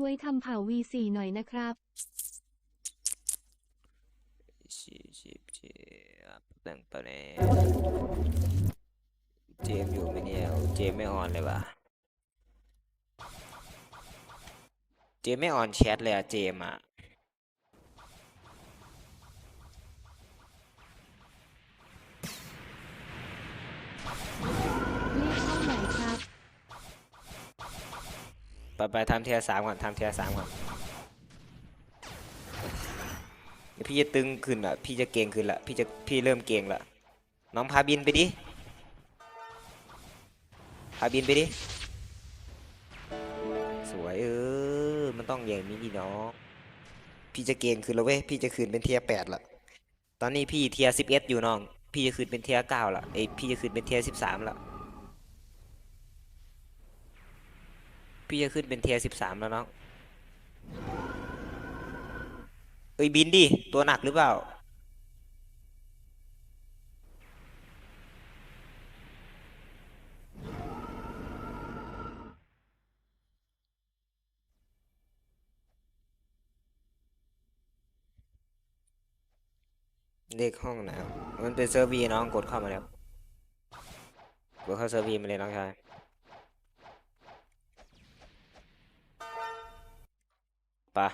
ช่วยทำเผ่า V4 หน่อยนะครับ ชิบชิบชิบแต่งไปแล้วเจมอยู่ไหมเนี่ยเจมไม่ออนเลยวะเจมไม่ออนแชทเลยอะเจมส์อะ ไปไปทำเทียสามก่อนทำเทียสามก่อนพี่จะตึงขึ้นอะพี่จะเก่งขึ้นละพี่จะพี่เริ่มเก่งละน้องพาบินไปดิพาบินไปดิสวยเออมันต้องอย่างนี้ดิน้องพี่จะเก่งขึ้นแล้วเว้ยพี่จะขึ้นเป็นเทียแปดละตอนนี้พี่เทียสิบเอ็ดอยู่น้อง พี่จะขึ้นเป็นเทียเก้าละเอ้ยพี่จะขึ้นเป็นเทียสิบสามละ พี่จะขึ้นเป็นเทียร์สิบสามแล้วน้องเอ้ยบินดิ ตัวหนักหรือเปล่า เลขห้องไหนครับมันเป็นเซอร์วีน้องกดเข้ามาแล้ว กดเข้าเซอร์วีมาเลยน้องชาย ปะ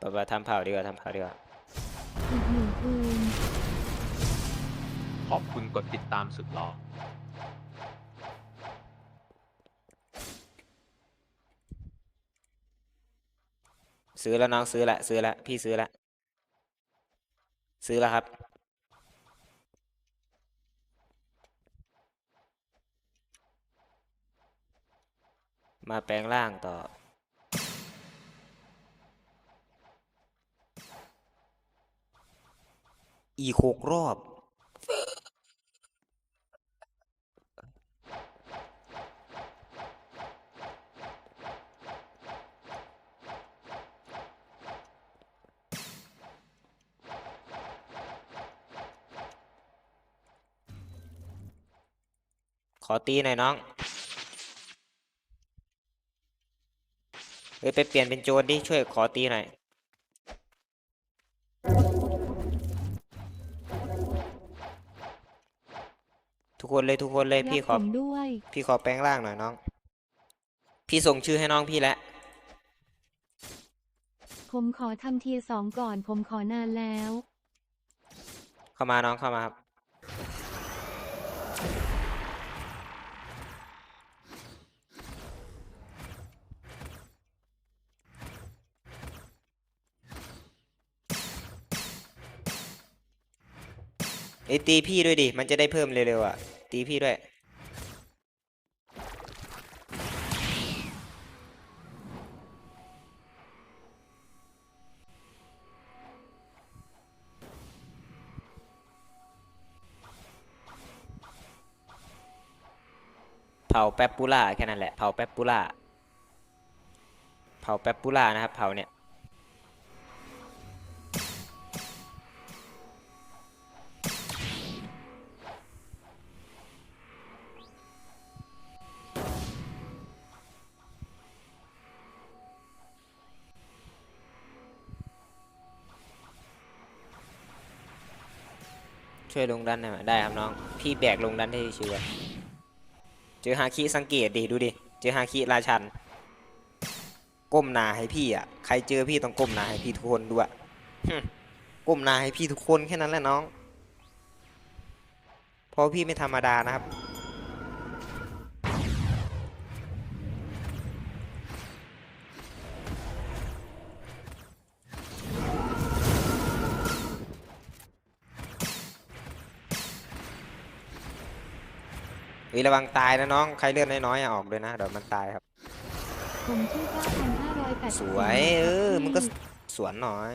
ปะปะทำเผาดีกว่าทำเผาดีกว่าอีกหนึ่งคืนขอบคุณกดติดตามสุดหล่อ ซื้อแล้วน้องซื้อละซื้อละพี่ซื้อละซื้อแล้วครับ มาแปลงร่างต่อ อีกหกรอบ ขอตีหน่อยน้อง เฮ้ยไปเปลี่ยนเป็นโจรดิช่วยขอตีหน่อย ทุกคนเลยทุกคนเลยรัพี่บขอผมด้วย พี่ขอแปลงร่างหน่อยน้อง พี่ส่งชื่อให้น้องพี่แล้ว ผมขอทำเทียร์สองก่อน ผมขอนานแล้ว เข้ามาน้องเข้ามาครับ เอ้ยตีพี่ด้วยดิ มันจะได้เพิ่มเร็วๆอะ ตีพี่ด้วย เผาแป๊บปูล่าแค่นั้นแหละ เผาแป๊บปูล่า เผาแป๊บปูล่านะครับ เผาเนี่ย ช่วยลงดันหน่อยไหมได้ครับน้อง พี่แบกลงดันให้ชิวอะเจอฮาคิสังเกตดิดูดิเจอฮาคิราชัน ก้มหน้าให้พี่อะใครเจอพี่ต้องก้มหน้าให้พี่ทุกคนด้วยก้มหน้าให้พี่ทุกคนแค่นั้นแหละน้องเพราะพี่ไม่ธรรมดานะครับ ระวังตายนะน้อง ใครเลือดน้อยๆอะออกเลยนะ เดี๋ยวมันตายครับ ผมชื่อ9,580สวยเออมึงก็สวนหน่อย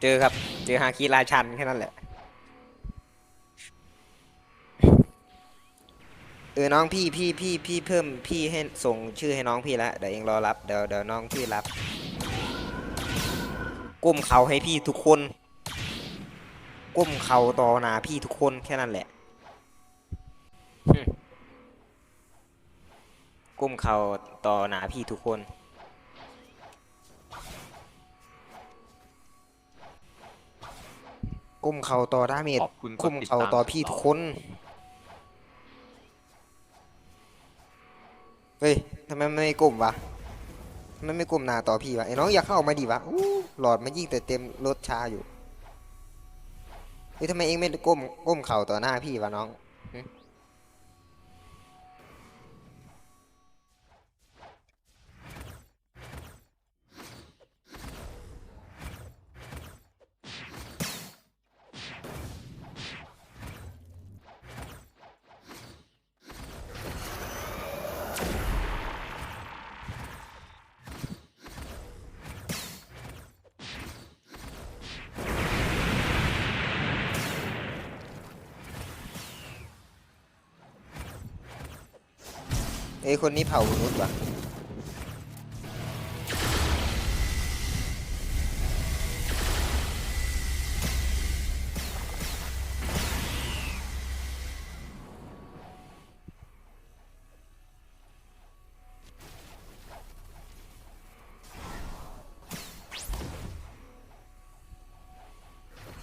เจอครับ เจอฮาคิราชันแค่นั้นแหละ เออน้องพี่พี่พี่พี่เพิ่มพี่ให้ส่งชื่อให้น้องพี่แล้วเดี๋ยวเองรอรับเดี๋ยวเดี๋ยวน้องพี่รับ ก้มเขาให้พี่ทุกคน ก้มเข่าต่อหนาพี่ทุกคนแค่นั้นแหละ ก้มเข่าต่อหนาพี่ทุกคน ก้มเข่าต่อดาเมจขอบคุณกก้มเข่าต่อพี่ทุกคน เฮ้ยทำไมมันไม่ก้มวะทำไมไม่ก้มหน้าต่อพี่วะไอ้น้องอย่าเข้ามาดิวะอู้หลอดมันยิ่งแต่เต็มรถชาอยู่ เฮ้ยทำไมเองไม่ก้มก้มเข่าต่อหน้าพี่วะน้อง เอ้คนนี้เผามนุษย์วะ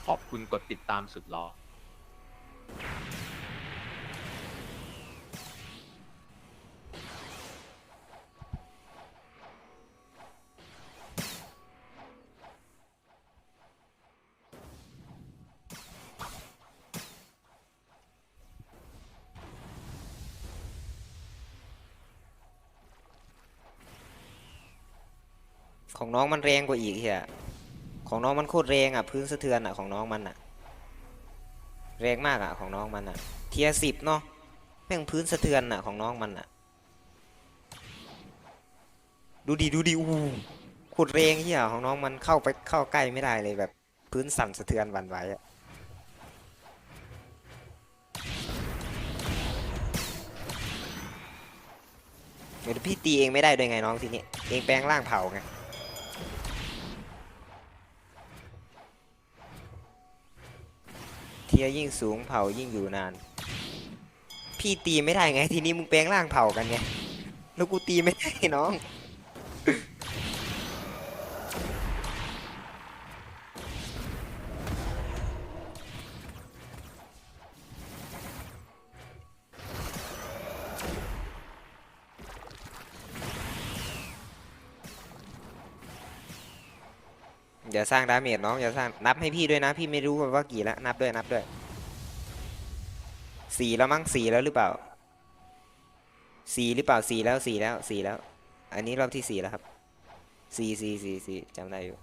ขอบคุณกดติดตามสุดหล่อ ของน้องมันแรงกว่าอีกเฮียของน้องมันโคตรแรงอะ พื้นสะเทือนอะของน้องมันอะ แรงมากอะของน้องมันอะ เทียสิบเนาะแม่งพื้นสะเทือนอะของน้องมันอะ ดูดิดูดิอู้โคตรแรงเฮียของน้องมันเข้าไปเข้าใกล้ไม่ได้เลยแบบ พื้นสั่นสะเทือนหวั่นไหวอะเดี๋ยวพี่ตีเองไม่ได้ด้วยไงน้องทีนี้เองแปลงร่างเผาไง เทียยิ่งสูงเผายิ่งอยู่นาน พี่ตีไม่ได้ไง ทีนี้มึงแปลงร่างเผากันไงแล้วกูตีไม่ได้น้อง อย่าสร้างดาเมจน้องอย่าสร้างนับให้พี่ด้วยนะ พี่ไม่รู้ว่ากี่แล้วนับด้วยนับด้วยสี่แล้วมั้งสี่แล้วหรือเปล่าสี่หรือเปล่าสี่แล้วสี่แล้วสี่แล้ว อันนี้รอบที่สี่แล้วครับสี่สี่สี่สี่จำได้อยู่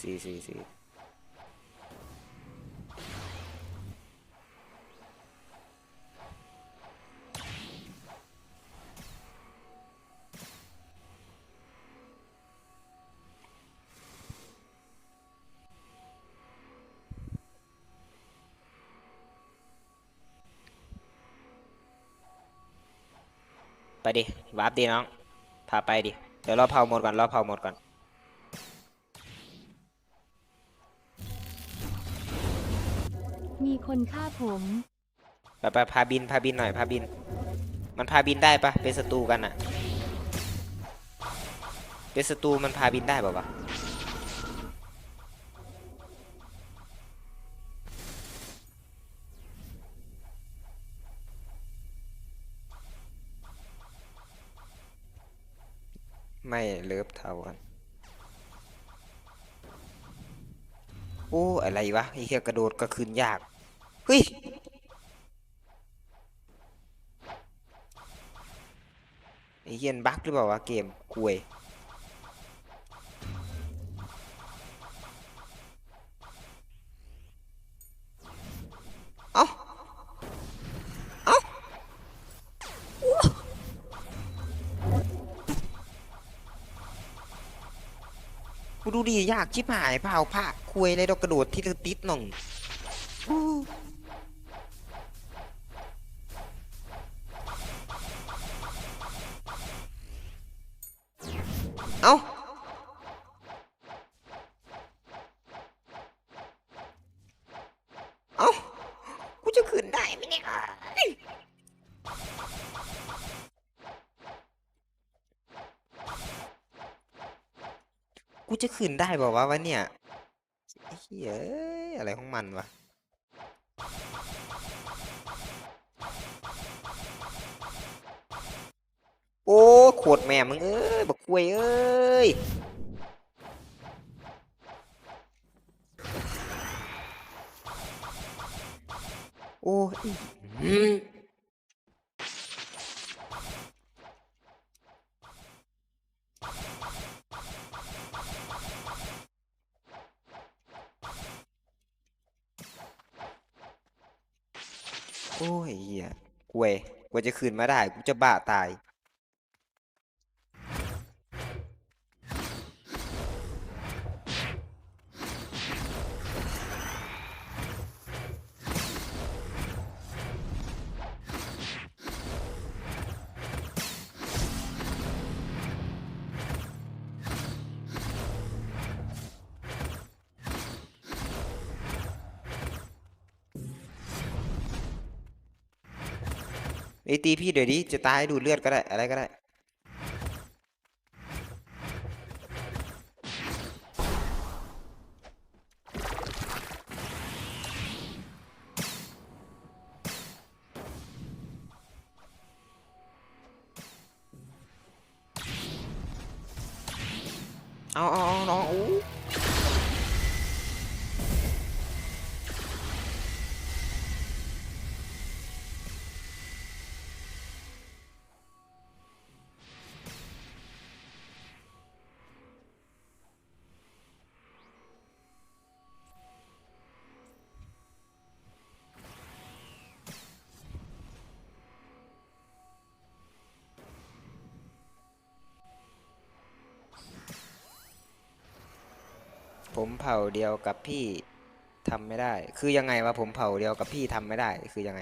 สี่สี่สี่ ไปดิวาร์ปดิน้อง พาไปดิ เดี๋ยวรอเผาหมดก่อนรอเผาหมดก่อน มีคนฆ่าผม ไปไปพาบินพาบินหน่อยพาบิน มันพาบินได้ปะเป็นศัตรูกันอะเป็นศัตรูมันพาบินได้ปะวะ ไม่เลิฟเท่ากันโอ้อะไรวะไอ้เหี้ยกระโดดก็คืนยาก เฮ้ย ไอ้เฮียนบั๊กหรือเปล่าวะเกมกวย ดูดิยากชิบหายเผาผ้าคุยเลยดอกกระโดดที่ติดหน่อง จะขึ้นได้บอกว่าวะเนี่ยเหี้ยเอ้ยอะไรของมันวะโอ้โคตรแม่มึงเอ้ยบักกล้วยเอ้ยโอ้ย โอ้ยเหี้ยกล้วยกว่าจะคืนมาได้ กูจะบ้าตาย ไอตีพี่เดี๋ยนี้จะตายดูดเลือดก็ได้อะไรก็ได้ ผมเผ่าเดียวกับพี่ทำไม่ได้ คือยังไงวะผมเผ่าเดียวกับพี่ทำไม่ได้ คือยังไง